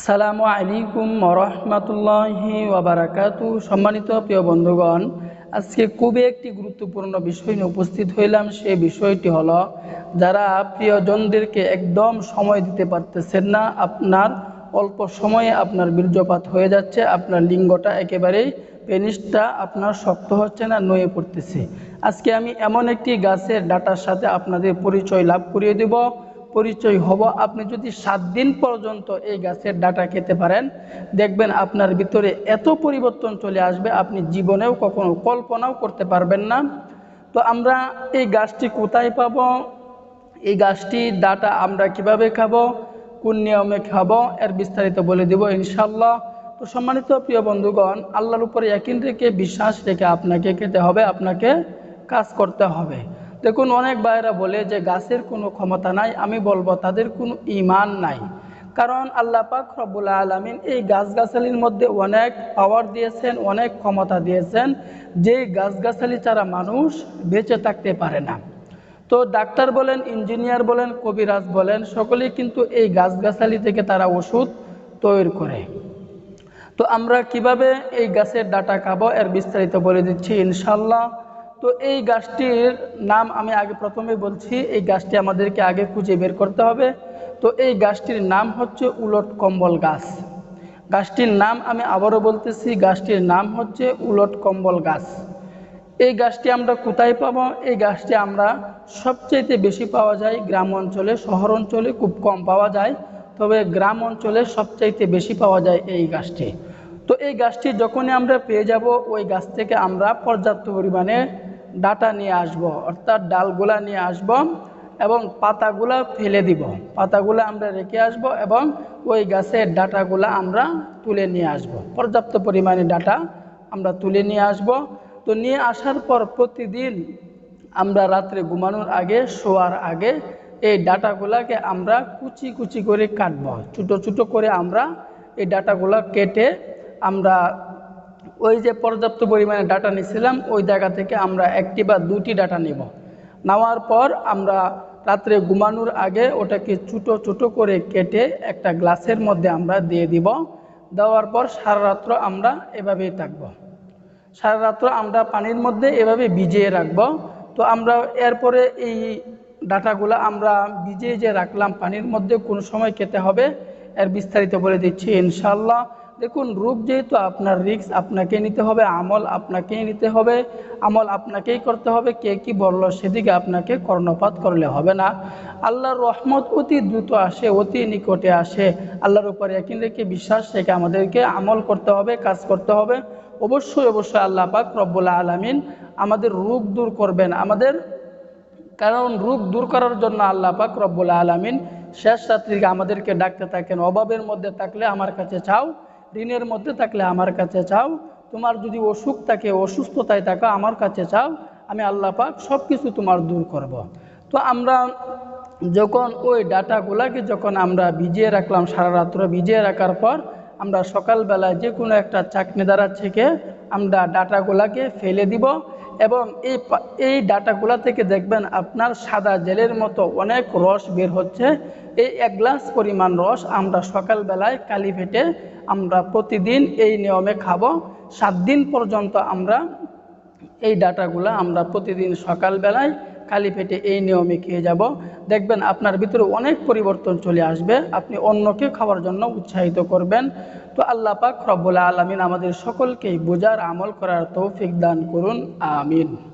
আসসালামু আলাইকুম রহমতুল্লাহি ওয়াবারাকাতু। সম্মানিত প্রিয় বন্ধুগণ, আজকে খুবই একটি গুরুত্বপূর্ণ বিষয় নিয়ে উপস্থিত হইলাম। সেই বিষয়টি হলো, যারা প্রিয়জনদেরকে একদম সময় দিতে পারতেছেন না, আপনার অল্প সময়ে আপনার বীর্যপাত হয়ে যাচ্ছে, আপনার লিঙ্গটা একেবারেই পেনিসটা আপনার শক্ত হচ্ছে না, নয়ে পড়তেছে। আজকে আমি এমন একটি গাছের ডাটার সাথে আপনাদের পরিচয় লাভ করিয়ে দেব। পরিচয় হব। আপনি যদি সাত দিন পর্যন্ত এই গাছের ডাটা খেতে পারেন, দেখবেন আপনার ভিতরে এত পরিবর্তন চলে আসবে, আপনি জীবনেও কখনো কল্পনাও করতে পারবেন না। তো আমরা এই গাছটি কোথায় পাব? এই গাছটি ডাটা আমরা কীভাবে খাব? কোন নিয়মে খাব? এর বিস্তারিত বলে দেব ইনশাল্লাহ তো সম্মানিত প্রিয় বন্ধুগণ, আল্লাহর উপরে একিন রেখে, বিশ্বাস রেখে আপনাকে খেতে হবে, আপনাকে কাজ করতে হবে। দেখুন, অনেক ভাইয়েরা বলে যে গাছের কোনো ক্ষমতা নাই, আমি বলব তাদের কোনো ইমান নাই। কারণ আল্লাহ পাক রব্বুল আলমিন এই গাছগাছালির মধ্যে অনেক পাওয়ার দিয়েছেন, অনেক ক্ষমতা দিয়েছেন, যে গাছগাছালি ছাড়া মানুষ বেঁচে থাকতে পারে না। তো ডাক্তার বলেন, ইঞ্জিনিয়ার বলেন, কবিরাজ বলেন, সকলেই কিন্তু এই গাছগাছালি থেকে তারা ওষুধ তৈরি করে। তো আমরা কীভাবে এই গাছের ডাটা খাব, এর বিস্তারিত বলে দিচ্ছি। ইনশাল্লাহ তো এই গাছটির নাম আমি আগে প্রথমে বলছি, এই গাছটি আমাদেরকে আগে খুঁজে বের করতে হবে। তো এই গাছটির নাম হচ্ছে উলট কম্বল গাছ। গাছটির নাম আমি আবারও বলতেছি, গাছটির নাম হচ্ছে উলট কম্বল গাছ। এই গাছটি আমরা কোথায় পাবো? এই গাছটি আমরা সবচেয়ে বেশি পাওয়া যায় গ্রাম অঞ্চলে, শহর অঞ্চলে খুব কম পাওয়া যায়, তবে গ্রাম অঞ্চলে সবচাইতে বেশি পাওয়া যায় এই গাছটি। তো এই গাছটি যখনই আমরা পেয়ে যাব, ওই গাছ থেকে আমরা পর্যাপ্ত পরিমাণে ডাটা নিয়ে আসব, অর্থাৎ ডালগুলা নিয়ে আসব এবং পাতাগুলা ফেলে দিব। পাতাগুলা আমরা রেখে আসব এবং ওই গাছের ডাটাগুলা আমরা তুলে নিয়ে আসব। পর্যাপ্ত পরিমাণে ডাটা আমরা তুলে নিয়ে আসব। তো নিয়ে আসার পর প্রতিদিন আমরা রাত্রে ঘুমানোর আগে, শোয়ার আগে এই ডাটাগুলাকে আমরা কুচি কুচি করে কাটব। ছোটো ছোটো করে আমরা এই ডাটাগুলা কেটে আমরা ওই যে পর্যাপ্ত পরিমাণে ডাটা নিয়েছিলাম ওই জায়গা থেকে আমরা একটি বা দুটি ডাটা নেব। নেওয়ার পর আমরা রাত্রে ঘুমানোর আগে ওটাকে ছোটো ছোটো করে কেটে একটা গ্লাসের মধ্যে আমরা দিয়ে দিব। দেওয়ার পর সারা রাত্র আমরা এভাবেই থাকব। সারা রাত্র আমরা পানির মধ্যে এভাবে ভিজিয়ে রাখব। তো আমরা এরপরে এই ডাটাগুলো আমরা ভিজিয়ে যে রাখলাম, পানির মধ্যে কোন সময় খেতে হবে, এর বিস্তারিত বলে দিচ্ছি ইনশাল্লাহ দেখুন, রূপ যেহেতু আপনার রিক্স আপনাকে নিতে হবে, আমল আপনাকেই নিতে হবে, আমল আপনাকেই করতে হবে, কে কি বলল সেদিকে আপনাকে কর্ণপাত করলে হবে না। আল্লাহর রহমত অতি দ্রুত আসে, অতি নিকটে আসে। আল্লাহর উপরে একই রেখে বিশ্বাস রেখে আমাদেরকে আমল করতে হবে, কাজ করতে হবে। অবশ্যই অবশ্যই আল্লাহ পাক রব্বুল্লা আলমিন আমাদের রোগ দূর করবেন। আমাদের কারণ রোগ দূর করার জন্য আল্লাহ পাক রব্বুল আলমিন শেষ রাত্রিকে আমাদেরকে ডাকতে থাকেন। অভাবের মধ্যে থাকলে আমার কাছে চাও ঋণের মধ্যে থাকলে আমার কাছে চাও, তোমার যদি অসুখ থাকে, অসুস্থতায় থাকো, আমার কাছে চাও, আমি আল্লাহ পাক সব কিছু তোমার দূর করব। তো আমরা যখন ওই ডাটাগুলাকে যখন আমরা ভিজিয়ে রাখলাম, সারা রাত্র ভিজিয়ে রাখার পর, আমরা সকালবেলায় যে কোনো একটা চাকনি দ্বারা থেকে আমরা ডাটাগুলাকে ফেলে দিব এবং এই এই ডাটাগুলা থেকে দেখবেন আপনার সাদা জেলের মতো অনেক রস বের হচ্ছে। এই এক গ্লাস পরিমাণ রস আমরা সকালবেলায় কালি ফেটে আমরা প্রতিদিন এই নিয়মে খাব। সাত দিন পর্যন্ত আমরা এই ডাটাগুলা আমরা প্রতিদিন সকালবেলায় খালি পেটে এই নিয়মে খেয়ে যাব। দেখবেন আপনার ভিতরে অনেক পরিবর্তন চলে আসবে। আপনি অন্যকে খাওয়ার জন্য উৎসাহিত করবেন। তো আল্লাহ পাক রব্বুল আলমিন আমাদের সকলকেই বোঝার আমল করার তৌফিক দান করুন। আমিন।